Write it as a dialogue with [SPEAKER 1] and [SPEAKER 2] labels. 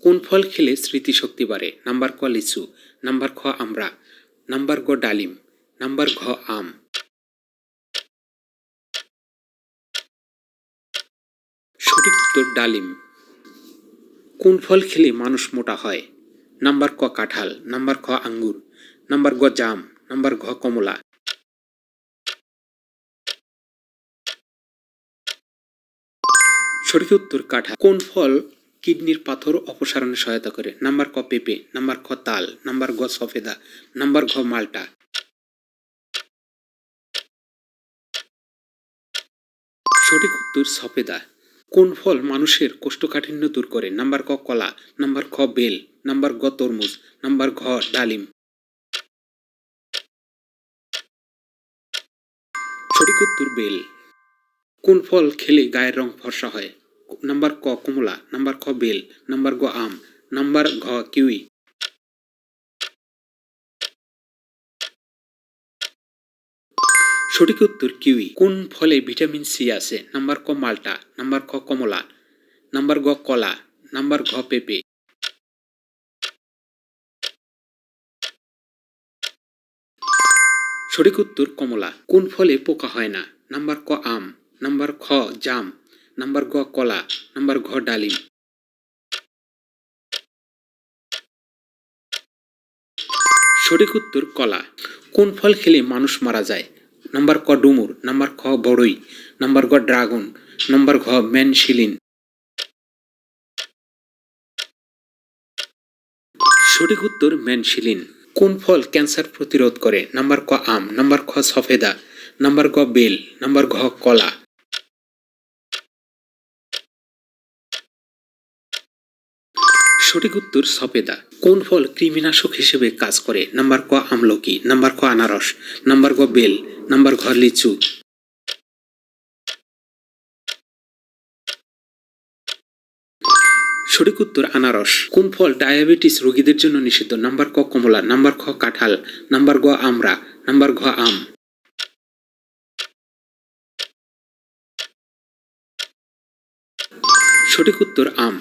[SPEAKER 1] কোন ফল খেলে স্মৃতিশক্তি বাড়ে? নাম্বার ক লিচু, নাম্বার খ আমরা, নাম্বার গ ডালিম, নাম্বার ঘ আম। সঠিক উত্তর ডালিম। কোন ফল খেলে মানুষ মোটা হয়? নাম্বার ক কাঁঠাল, নাম্বার খ আঙ্গুর, নাম্বার গ জাম, নাম্বার ঘ কমলা। সঠিক উত্তর কাঁঠাল। কোন ফল কিডনির পাথর অপসারণে সহায়তা করে। নাম্বার ক পেঁপে, নাম্বার খ তাল, নাম্বার গ সফেদা, নাম্বার ঘ মাল্টা। সঠিক উত্তর সফেদা। কোন ফল মানুষের কোষ্ঠকাঠিন্য দূর করে? নাম্বার ক কলা, নাম্বার খ বেল, নাম্বার গ তরমুজ, নাম্বার ঘ ডালিম। সঠিক উত্তর বেল। কোন ফল খেলে গায়ের রং ফর্সা হয়? নাম্বার ক কমলা, নাম্বার খ বেল, নাম্বার গ আম, নাম্বার ঘ কিউই। সঠিক উত্তর কিউই। কোন ফলে ভিটামিন সি আছে? নাম্বার ক মাল্টা, নাম্বার খ কমলা, নাম্বার গ কলা, নাম্বার ঘ পেঁপে। সঠিক উত্তর কমলা। কোন ফলে পোকা হয় না? নাম্বার ক আম, নাম্বার খ জাম। নাম্বার গ, কলা। নাম্বার ঘ, ডালিম। সঠিক উত্তর, কলা। কোন ফল খেলে মানুষ মারা যায়? নাম্বার ক, ডুমুর। নাম্বার খ, বড়ই। নাম্বার গ, ড্রাগন। নাম্বার ঘ, ম্যানশিলিন। সঠিক উত্তর, ম্যানশিলিন। কোন ফল ক্যান্সার প্রতিরোধ করে? নাম্বার ক, আম। নাম্বার খ, সফেদা। নাম্বার গ, বেল। নাম্বার ঘ, কলা। সঠিক উত্তর সপেদা কোন ফল কৃমিনাশক হিসেবে কাজ করে? নাম্বার ক আমলকি, নাম্বার ক আনারস, নাম্বার গ বেল, নাম্বার ঘ লিচু। সঠিক উত্তর আনারস। কোন ফল ডায়াবেটিস রোগীদের জন্য নিষিদ্ধ? নাম্বার ক কমলা, নাম্বার খ কাঁঠাল, নাম্বার গ আমরা নাম্বার ঘ আম। সঠিক উত্তর আম।